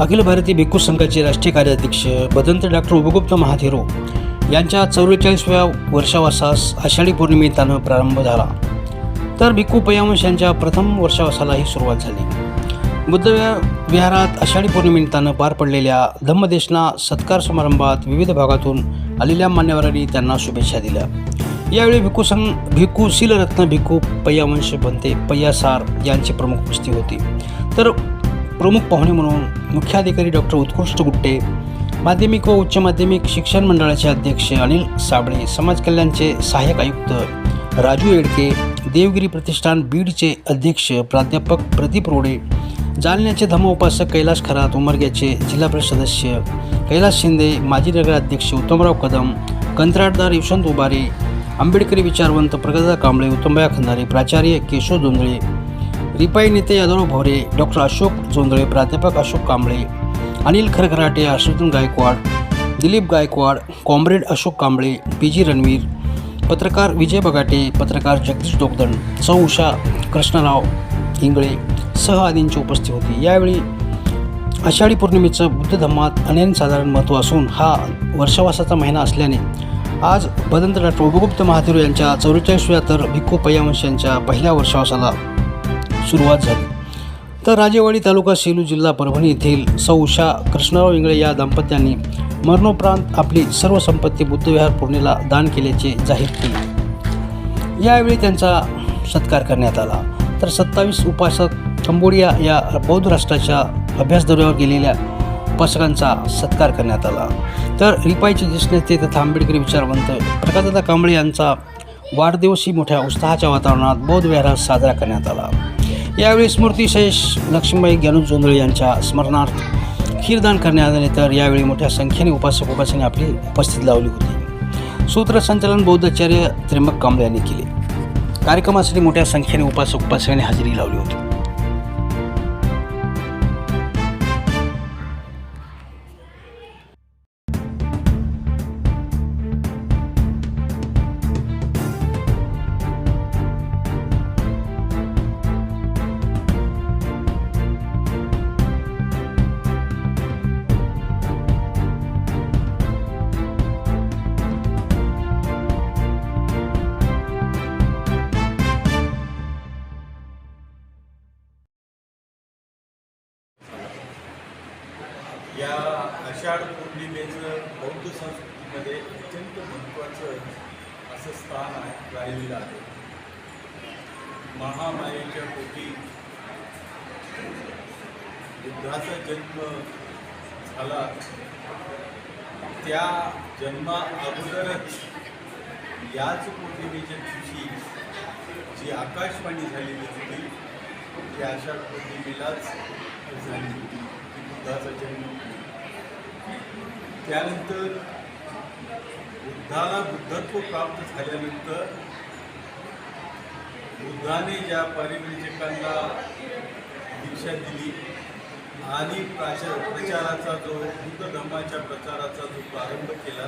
अखिल भारतीय भिक्खू संघाचे राष्ट्रीय कार्याध्यक्ष बदंत डॉक्टर उपगुप्त महाथेरो यांच्या चौवेचाळीसव्या वर्षावासास आषाढी पौर्णिमेतानं प्रारंभ झाला. तर भिक्खू पयावंश यांच्या प्रथम वर्षावासालाही सुरुवात झाली. बुद्ध विहारात आषाढी पौर्णिमेनिमित्तानं पार पडलेल्या धम्मदेशना सत्कार समारंभात विविध भागातून आलेल्या मान्यवरांनी त्यांना शुभेच्छा दिल्या. यावेळी भिक्खू संघ भिक्खू शीलरत्न भिक्खू पय्यावंश बनते पय्यासार यांची प्रमुख उपस्थिती होती. तर प्रमुख पाहुणे म्हणून मुख्याधिकारी डॉक्टर उत्कृष्ट गुट्टे माध्यमिक व उच्च माध्यमिक शिक्षण मंडळाचे अध्यक्ष अनिल साबळे समाज कल्याणचे सहाय्यक आयुक्त राजू येडके देवगिरी प्रतिष्ठान बीडचे अध्यक्ष प्राध्यापक प्रदीप रोडे जालन्याचे धम्मोपासक कैलास खरात उमरग्याचे जिल्हा परिषद सदस्य कैलास शिंदे माजी नगराध्यक्ष उत्तमराव कदम कंत्राटदार यशवंत उबारे आंबेडकरी विचारवंत प्रगदा कांबळे उत्तमया खंदारे प्राचार्य केशव जोंधळे रिपाई नेते यादव भोरे डॉक्टर अशोक जोंधळे प्राध्यापक Ashok Kamble Anil Kharkharate Harshvardhan Gaikwad Dilip Gaikwad comrade Ashok Kamble P G Ranveer पत्रकार विजय बगाटे पत्रकार जगदीश दोगदण सौ उषा कृष्णराव इंगळे सह आदींची उपस्थिती होती. यावेळी आषाढी पौर्णिमेचं बुद्ध धर्मात अनन्यसाधारण महत्त्व असून हा वर्षवासाचा महिना असल्याने आज भदंत डॉक्टर उपगुप्त यांच्या चौवेचाळीसव्या तर भिक्खू पय्यावंश यांच्या पहिल्या वर्षवासाला सुरुवात झाली. तर राजेवाडी तालुका सेलू जिल्हा परभणी येथील सौशा कृष्णराव इंगळे या दाम्पत्यांनी मरणोपरांत आपली सर्व संपत्ती बुद्धविहार पूर्णेला दान केल्याचे जाहीर केले. यावेळी त्यांचा सत्कार करण्यात आला. तर सत्तावीस उपासक कंबोडिया या बौद्ध राष्ट्राच्या अभ्यास दौऱ्यावर गेलेल्या उपासकांचा सत्कार करण्यात आला. तर रिपाईचे ज्येष्ठ नेते तथा आंबेडकरी विचारवंत प्रकाशदादा कांबळे यांचा वाढदिवसही मोठ्या उत्साहाच्या वातावरणात बौद्ध विहारात साजरा करण्यात आला. यावेळी स्मृतिशेष लक्ष्मीबाई ज्ञानू जोंधळे यांच्या स्मरणार्थ खीरदान करण्यात आले. तर यावेळी मोठ्या संख्येने उपासक उपासने आपली उपस्थित लावली होती. सूत्रसंचालन बौद्धाचार्य त्र्यंबक कांबळे यांनी केले. कार्यक्रमासाठी मोठ्या संख्येने उपासक उपासकांनी हजेरी लावली होती. आषाढ बौद्ध संस्कृतीमध्ये अत्यंत महत्त्वाचं असं स्थान आहे राहिलेलं आहे. महामायेच्या पोटी बुद्धाचा जन्म झाला. त्या जन्मा अगोदरच याच पौर्णिमेच्या दिवशी जी आकाशवाणी झालेली होती ती अशा पौर्णिमेलाच झाली होती. बुद्धाचा जन्म. त्यानंतर बुद्धाला बुद्धत्व प्राप्त झाल्यानंतर बुद्धाने ज्या परिव्रजकांना दीक्षा दिली आणि प्राचार प्रचाराचा जो बुद्ध धर्माच्या प्रचाराचा जो प्रारंभ केला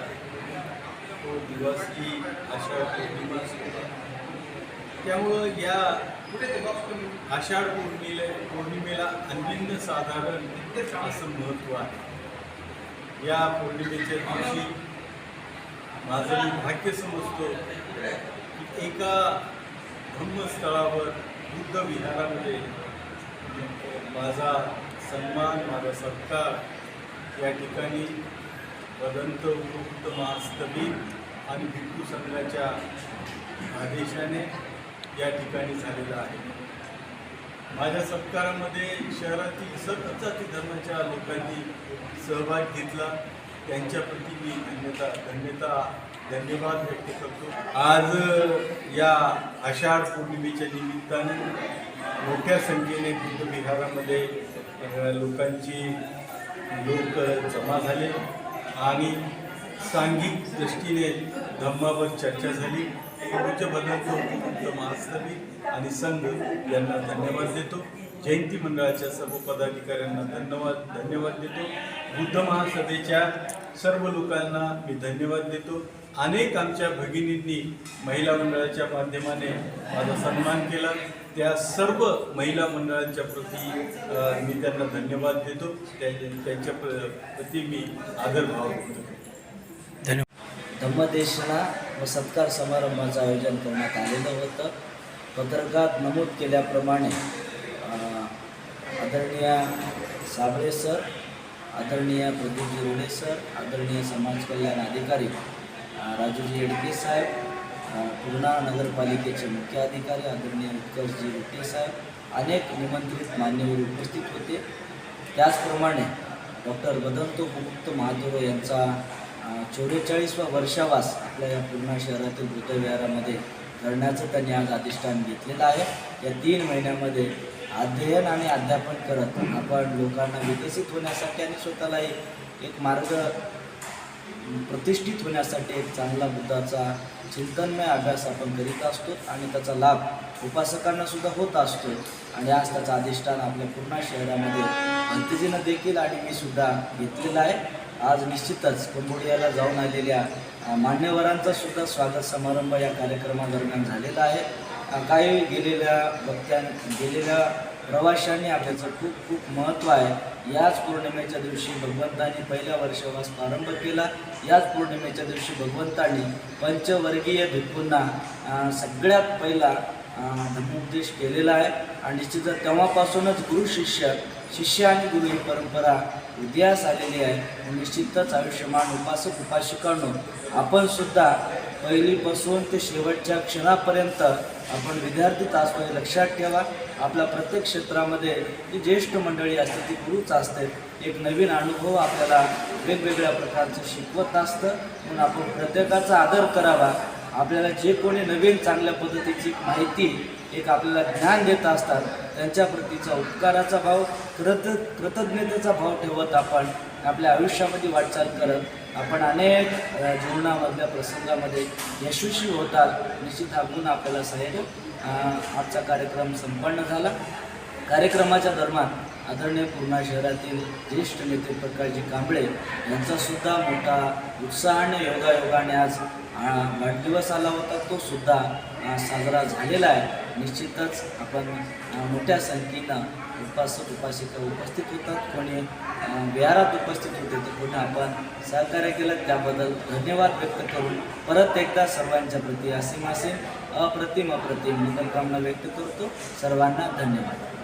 तो दिवस आषाढ पौर्णिमा त्यामुळं या आषाढ पौर्णिमे पौर्णिमेला अनन्य साधारण असं महत्त्व आहे. या पौर्णिमेच्या दिवशी माझं मी भाग्य समजतो की एका धम्मस्थळावर बुद्ध विहारामध्ये माझा सन्मान माझा सत्कार या ठिकाणी वदंत उपयुक्त महास्तबीत आणि भिक्खू संघाच्या आदेशाने या ठिकाणी झालेला आहे. माझ्या सत्कारामध्ये शहरातील सर्व जाती धर्माच्या लोकांनी सहभाग घेतला. त्यांच्याप्रती मी धन्यता धन्यता धन्यवाद व्यक्त करतो. आज या आषाढ पौर्णिमेच्या निमित्ताने मोठ्या संख्येने बुद्ध विहारामध्ये लोकांची लोक जमा झाले आणि सांघिक दृष्टीने धम्मावर चर्चा झाली. पूज्य बदलतो उपयुक्त महास्तवी आणि संघ यांना धन्यवाद देतो. जयंती मंडळाच्या सर्व पदाधिकाऱ्यांना धन्यवाद धन्यवाद देतो. बुद्ध महासभेच्या सर्व लोकांना मी धन्यवाद देतो. अनेक आमच्या भगिनींनी महिला मंडळाच्या माध्यमाने माझा सन्मान केला. त्या सर्व महिला मंडळांच्या प्रती मी त्यांना धन्यवाद देतो. त्यांच्या प्र- प्रती मी आदरभाव देतो धन्यवाद. धम्मदेशला व सत्कार समारंभाचं आयोजन करण्यात आलेलं होतं. पत्रकात नमूद केल्याप्रमाणे आदरणीय साबळे सर आदरणीय प्रदीपजी रोडे सर आदरणीय समाज कल्याण अधिकारी राजूजी येडके साहेब पूर्णा नगरपालिकेचे मुख्य अधिकारी आदरणीय उत्कर्षजी रुटे साहेब अनेक निमंत्रित मान्यवर उपस्थित होते. त्याचप्रमाणे डॉक्टर बदंतो मुक्त महादेव यांचा चौवेचाळीसवा वर्षावास आपल्या या पूर्णा शहरातील बुद्धविहारामध्ये करण्याचं त्यांनी आज अधिष्ठान घेतलेलं आहे. या तीन महिन्यामध्ये अध्ययन आणि अध्यापन करत आपण लोकांना विकसित होण्यासाठी आणि स्वतःला एक एक मार्ग प्रतिष्ठित होण्यासाठी एक चांगला बुद्धाचा चिंतनमय अभ्यास आपण करीत असतो आणि त्याचा लाभ उपासकांना सुद्धा होत असतो. आणि आज त्याचा अधिष्ठान आपल्या पूर्ण शहरामध्ये भंतेजीनं देखील आणि मी सुद्धा घेतलेला आहे. आज निश्चितच कंबोडियाला जाऊन आलेल्या मान्यवरांचा सुद्धा स्वागत समारंभ या कार्यक्रमादरम्यान झालेला आहे. काही गेलेल्या वक्त्यां गेलेल्या प्रवाशांनी आपल्याचं खूप खूप महत्त्व आहे. याच पौर्णिमेच्या दिवशी भगवंतांनी पहिल्या वर्षावास प्रारंभ केला. याच पौर्णिमेच्या दिवशी भगवंतांनी पंचवर्गीय भिक्खूंना सगळ्यात पहिला धर्मोपदेश केलेला आहे. आणि निश्चितच तेव्हापासूनच गुरु शिष्य शिष्य आणि गुरु ही परंपरा उदयास आलेली आहे. निश्चितच आयुष्यमान उपासक उपासिकांनो आपण सुद्धा पहिलीपासून ते शेवटच्या क्षणापर्यंत आपण विद्यार्थी असतो हे लक्षात ठेवा. आपल्या प्रत्येक क्षेत्रामध्ये जी ज्येष्ठ मंडळी असते ती गुरुच असते. एक नवीन अनुभव आपल्याला वेगवेगळ्या प्रकारचं शिकवत असतं. म्हणून आपण प्रत्येकाचा आदर करावा. आपल्याला जे कोणी नवीन चांगल्या पद्धतीची माहिती एक आपल्याला ज्ञान देत असतात त्यांच्या प्रतीचा उपकाराचा भाव कृत कृतज्ञतेचा भाव ठेवत आपण आपल्या आयुष्यामध्ये वाटचाल करत आपण अनेक जीवनामधल्या प्रसंगामध्ये यशस्वी होतात. निश्चित हा गुण आपल्याला सहाय्य आजचा कार्यक्रम संपन्न झाला. कार्यक्रमाच्या दरम्यान आदरणीय पूर्णा शहरातील ज्येष्ठ नेते प्रकाशजी कांबळे यांचासुद्धा मोठा उत्साहाने योगायोगाने आज वाढदिवस आला होता. तो सुद्धा साजरा झालेला आहे. निश्चितच आपण मोठ्या संख्येनं उपासक उपासिका उपस्थित होतात. कोणी विहारात उपस्थित होते तर कोणी आपण सहकार्य केलं. त्याबद्दल धन्यवाद व्यक्त करून परत एकदा सर्वांच्या प्रती असीम असीम अप्रतिम अप्रतिम मनोकामना व्यक्त करतो. सर्वांना धन्यवाद.